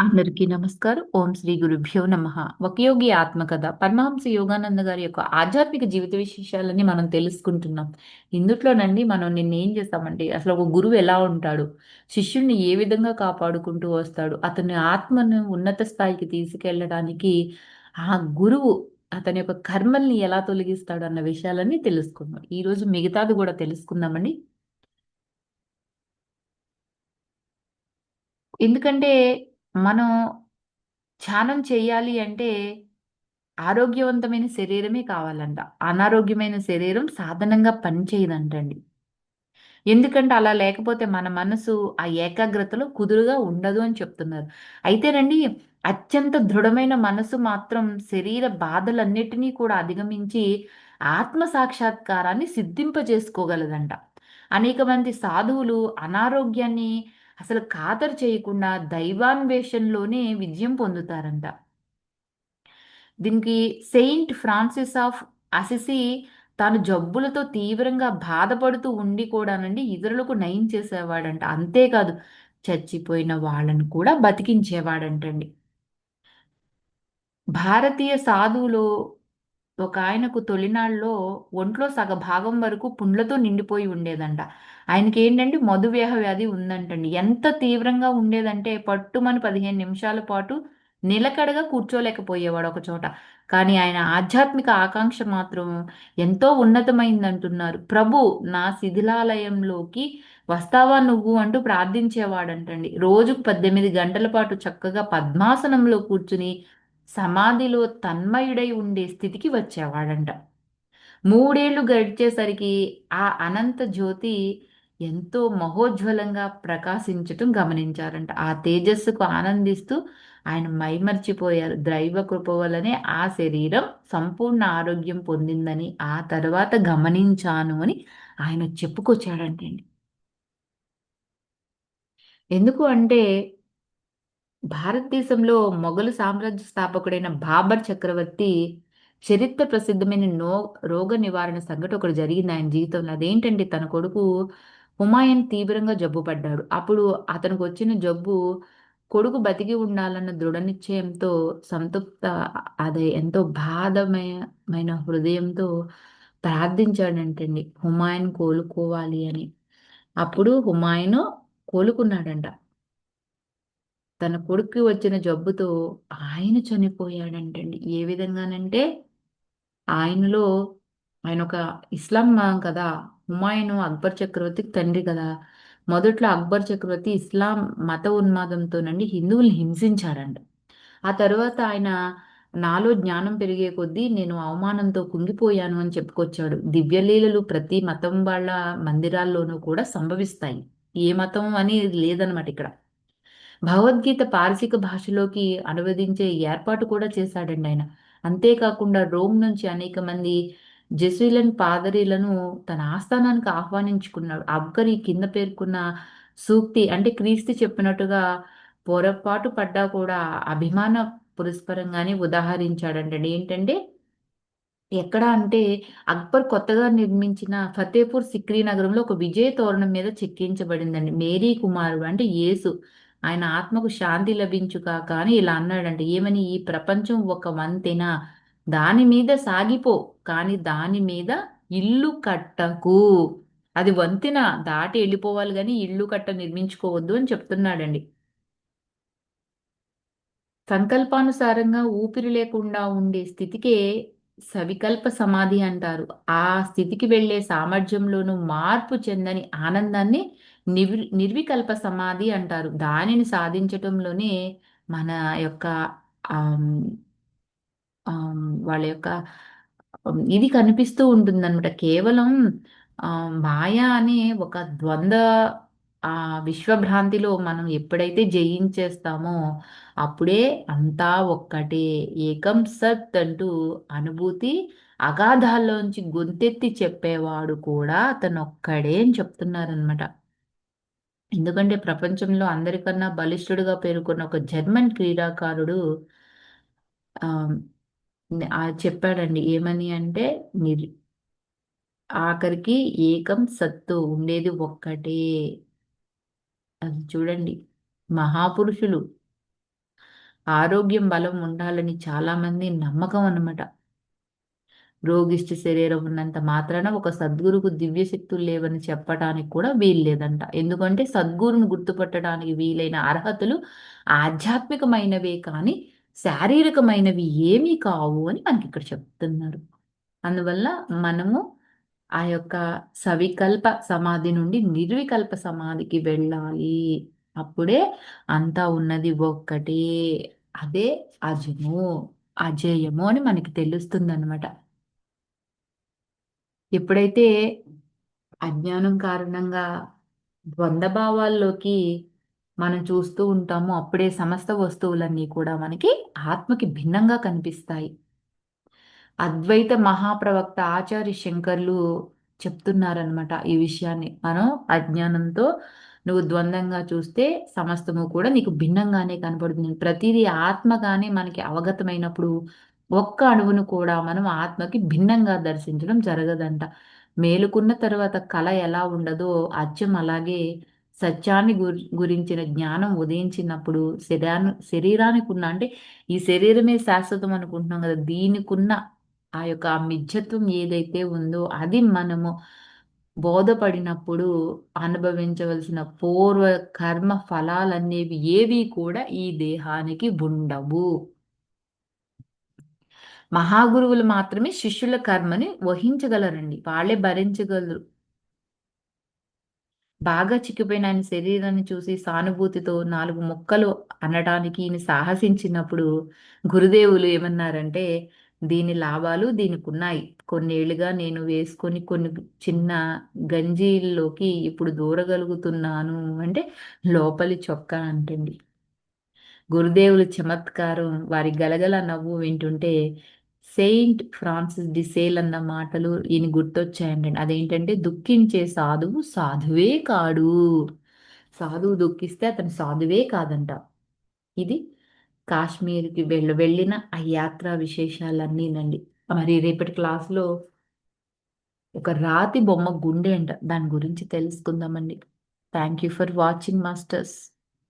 అందరికీ నమస్కారం. ఓం శ్రీ గురుభ్యో నమ. ఒక యోగి ఆత్మకథ. పరమహంస యోగానంద గారి యొక్క ఆధ్యాత్మిక జీవిత విశేషాలని మనం తెలుసుకుంటున్నాం. ఇందుట్లోనండి మనం నిన్న ఏం చేస్తామంటే అసలు ఒక గురువు ఎలా ఉంటాడు? శిష్యుడిని ఏ విధంగా కాపాడుకుంటూ వస్తాడు? అతని ఆత్మను ఉన్నత స్థాయికి తీసుకెళ్ళడానికి ఆ గురువు అతని యొక్క కర్మల్ని ఎలా తొలగిస్తాడు అన్న విషయాలన్నీ తెలుసుకుందాం. ఈ రోజు మిగతాది కూడా తెలుసుకుందామండి. ఎందుకంటే మనం ధ్యానం చేయాలి అంటే ఆరోగ్యవంతమైన శరీరమే కావాలంట. అనారోగ్యమైన శరీరం సాధనంగా పనిచేయదంటండి ఎందుకంటే అలా లేకపోతే మన మనసు ఆ ఏకాగ్రతలో కుదురుగా ఉండదు అని చెప్తున్నారు. అయితేనండి అత్యంత దృఢమైన మనసు మాత్రం శరీర బాధలన్నిటినీ కూడా అధిగమించి ఆత్మ సాక్షాత్కారాన్ని సిద్ధింపజేసుకోగలదంట. అనేక మంది సాధువులు అనారోగ్యాన్ని అసలు ఖాతరు చేయకుండా దైవాన్వేషణలోనే విజయం పొందుతారంట. దీనికి సెయింట్ ఫ్రాన్సిస్ ఆఫ్ అసిసి తాను జబ్బులతో తీవ్రంగా బాధపడుతూ ఉండి కూడానండి ఇతరులకు నయం చేసేవాడంట. అంతేకాదు చచ్చిపోయిన వాళ్ళను కూడా బతికించేవాడంటండి. భారతీయ సాధువులు ఒక ఆయనకు తొలినాళ్ళలో ఒంట్లో సగ భాగం వరకు పుండ్లతో నిండిపోయి ఉండేదంట. ఆయనకి ఏంటంటే మధుమేహ వ్యాధి ఉందంటండి. ఎంత తీవ్రంగా ఉండేదంటే పట్టుమని పదిహేను నిమిషాల పాటు నిలకడగా కూర్చోలేకపోయేవాడు ఒక చోట. కానీ ఆయన ఆధ్యాత్మిక ఆకాంక్ష మాత్రం ఎంతో ఉన్నతమైందంటున్నారు. ప్రభు నా శిథిలాలయంలోకి వస్తావా నువ్వు అంటూ ప్రార్థించేవాడంటండి. రోజుకు పద్దెనిమిది గంటల పాటు చక్కగా పద్మాసనంలో కూర్చుని సమాధిలో తన్మయుడై ఉండే స్థితికి వచ్చేవాడంట. మూడేళ్ళు గడిచేసరికి ఆ అనంత జ్యోతి ఎంతో మహోజ్వలంగా ప్రకాశించటం గమనించారంట. ఆ తేజస్సుకు ఆనందిస్తూ ఆయన మైమర్చిపోయారు. దైవ కృప వల్లనే ఆ శరీరం సంపూర్ణ ఆరోగ్యం పొందిందని ఆ తర్వాత గమనించాను అని ఆయన చెప్పుకొచ్చాడంటండి. ఎందుకు అంటే భారతదేశంలో మొఘలు సామ్రాజ్య స్థాపకుడైన బాబర్ చక్రవర్తి చరిత్ర ప్రసిద్ధమైన నో రోగ నివారణ సంఘటన ఒకటి జరిగింది ఆయన జీవితంలో. అదేంటంటే తన కొడుకు హుమాయూన్ తీవ్రంగా జబ్బు పడ్డాడు. అప్పుడు అతనికి వచ్చిన జబ్బు కొడుకు బతికి ఉండాలన్న దృఢ నిశ్చయంతో సంతృప్త అదే ఎంతో బాధమైన హృదయంతో ప్రార్థించాడంటండి. హుమాయూన్ కోలుకోవాలి అని. అప్పుడు హుమాయూన్ కోలుకున్నాడంట. తన కొడుకు వచ్చిన జబ్బుతో ఆయన చనిపోయాడంటండి. ఏ విధంగానంటే ఆయనలో ఆయన ఒక ఇస్లాం కదా హుమాయును అక్బర్ చక్రవర్తికి తండ్రి కదా. మొదట్లో అక్బర్ చక్రవర్తి ఇస్లాం మత ఉన్మాదంతోనండి హిందువుల్ని హింసించాడంట ఆ తర్వాత ఆయన నాలో జ్ఞానం పెరిగే కొద్దీ నేను అవమానంతో కుంగిపోయాను అని చెప్పుకొచ్చాడు. దివ్యలీలలు ప్రతి మతం వాళ్ళ మందిరాల్లోనూ కూడా సంభవిస్తాయి. ఏ మతం అని లేదనమాట ఇక్కడ. భగవద్గీత పారసిక భాషలోకి అనువదించే ఏర్పాటు కూడా చేశాడండి ఆయన. అంతేకాకుండా రోమ్ నుంచి అనేక మంది జెసులన్ పాదరీలను తన ఆస్థానానికి ఆహ్వానించుకున్నాడు అబ్గరి కింద పేర్కొన్న సూక్తి అంటే క్రీస్తు చెప్పినట్టుగా పొరపాటు పడ్డా కూడా అభిమాన పురస్పరంగానే ఉదాహరించాడంటే ఏంటంటే ఎక్కడ అంటే అక్బర్ కొత్తగా నిర్మించిన ఫతేపూర్ సిక్రీ నగరంలో ఒక విజయ తోరణం మీద చెక్కించబడిందండి. మేరీ కుమారుడు అంటే యేసు. ఆయన ఆత్మకు శాంతి లభించుకా కానీ ఇలా అన్నాడంటే ఏమని? ఈ ప్రపంచం ఒక వంతెన. దాని మీద సాగిపో కానీ దాని మీద ఇల్లు కట్టకు. అది వంతెన దాటి వెళ్ళిపోవాలి కానీ ఇల్లు కట్ట నిర్మించుకోవద్దు అని చెప్తున్నాడండి. సంకల్పానుసారంగా ఊపిరి లేకుండా ఉండే స్థితికే సవికల్ప సమాధి అంటారు. ఆ స్థితికి వెళ్ళే సామర్థ్యంలోనూ మార్పు చెందని ఆనందాన్ని నిర్వి నిర్వికల్ప సమాధి అంటారు. దానిని సాధించటంలోనే మన యొక్క వాళ్ళ యొక్క ఇది కనిపిస్తూ ఉంటుందన్నమాట. కేవలం మాయ అనే ఒక ద్వంద్వ ఆ విశ్వభ్రాంతిలో మనం ఎప్పుడైతే జయించేస్తామో అప్పుడే అంతా ఒక్కటే. ఏకం సత్ అంటూ అనుభూతి అగాధాల్లోంచి గొంతెత్తి చెప్పేవాడు కూడా అతను ఒక్కడే అని చెప్తున్నారనమాట ఎందుకంటే ప్రపంచంలో అందరికన్నా బలిష్ఠుడుగా పేర్కొన్న ఒక జర్మన్ క్రీడాకారుడు చెప్పాడండి ఏమని అంటే నిర్ ఆఖరికి ఏకం సత్తు ఉండేది ఒక్కటే. అది చూడండి మహాపురుషులు ఆరోగ్యం బలం ఉండాలని చాలామంది నమ్మకం అన్నమాట. రోగిష్టి శరీరం ఉన్నంత మాత్రాన ఒక సద్గురుకు దివ్య శక్తులు లేవని చెప్పడానికి కూడా వీలు లేదంట. ఎందుకంటే సద్గురుని గుర్తుపట్టడానికి వీలైన అర్హతలు ఆధ్యాత్మికమైనవే కానీ శారీరకమైనవి ఏమీ కావు అని మనకి ఇక్కడ చెప్తున్నారు. అందువల్ల మనము ఆ యొక్క సవికల్ప సమాధి నుండి నిర్వికల్ప సమాధికి వెళ్ళాలి. అప్పుడే అంతా ఉన్నది ఒక్కటే అదే అజము అజేయము అని మనకి తెలుస్తుంది అనమాట ఎప్పుడైతే అజ్ఞానం కారణంగా ద్వంద్వభావాల్లోకి మనం చూస్తూ ఉంటామో అప్పుడే సమస్త వస్తువులన్నీ కూడా మనకి ఆత్మకి భిన్నంగా కనిపిస్తాయి. అద్వైత మహాప్రవక్త ఆచార్య శంకర్లు చెప్తున్నారనమాట ఈ విషయాన్ని. మనం అజ్ఞానంతో నువ్వు ద్వంద్వంగా చూస్తే సమస్తము కూడా నీకు భిన్నంగానే కనపడుతుంది. ప్రతిదీ ఆత్మగానే మనకి అవగతమైనప్పుడు ఒక్క అణువును కూడా మనం ఆత్మకి భిన్నంగా దర్శించడం జరగదంట. మేలుకున్న తర్వాత కళ ఎలా ఉండదో అచ్చం అలాగే సత్యాన్ని గురించిన జ్ఞానం ఉదయించినప్పుడు శరీరాన్ని శరీరానికి ఉన్న అంటే ఈ శరీరమే శాశ్వతం అనుకుంటున్నాం కదా దీనికున్న ఆ యొక్క మిథ్యత్వం ఏదైతే ఉందో అది మనము బోధపడినప్పుడు అనుభవించవలసిన పూర్వ కర్మ ఫలాలనేవి ఏవి కూడా ఈ దేహానికి ఉండవు. మహాగురువులు మాత్రమే శిష్యుల కర్మని వహించగలరండి. వాళ్ళే భరించగలరు. బాగా చిక్కిపోయిన ఆయన శరీరాన్ని చూసి సానుభూతితో నాలుగు ముక్కలు అనడానికి ఈయన సాహసించినప్పుడు గురుదేవులు ఏమన్నారంటే దీని లాభాలు దీనికి ఉన్నాయి కొన్నేళ్ళుగా నేను వేసుకొని కొన్ని చిన్న గంజీల్లోకి ఇప్పుడు దూరగలుగుతున్నాను అంటే లోపలి చొక్కా అంటండి. గురుదేవుల చమత్కారం వారి గలగల నవ్వు వింటుంటే సెయింట్ ఫ్రాన్సిస్ డిసేల్ అన్న మాటలు ఈయన గుర్తొచ్చాయండి. అదేంటంటే దుఃఖించే సాధువు సాధువే కాడు. సాధువు దుఃఖిస్తే అతను సాధువే కాదంట. ఇది కాశ్మీర్కి వెళ్ళ వెళ్ళిన ఆ యాత్రా విశేషాలన్నీనండి. మరి రేపటి క్లాస్లో ఒక రాతి బొమ్మ గుండె అంట. దాని గురించి తెలుసుకుందామండి. Thank you for watching masters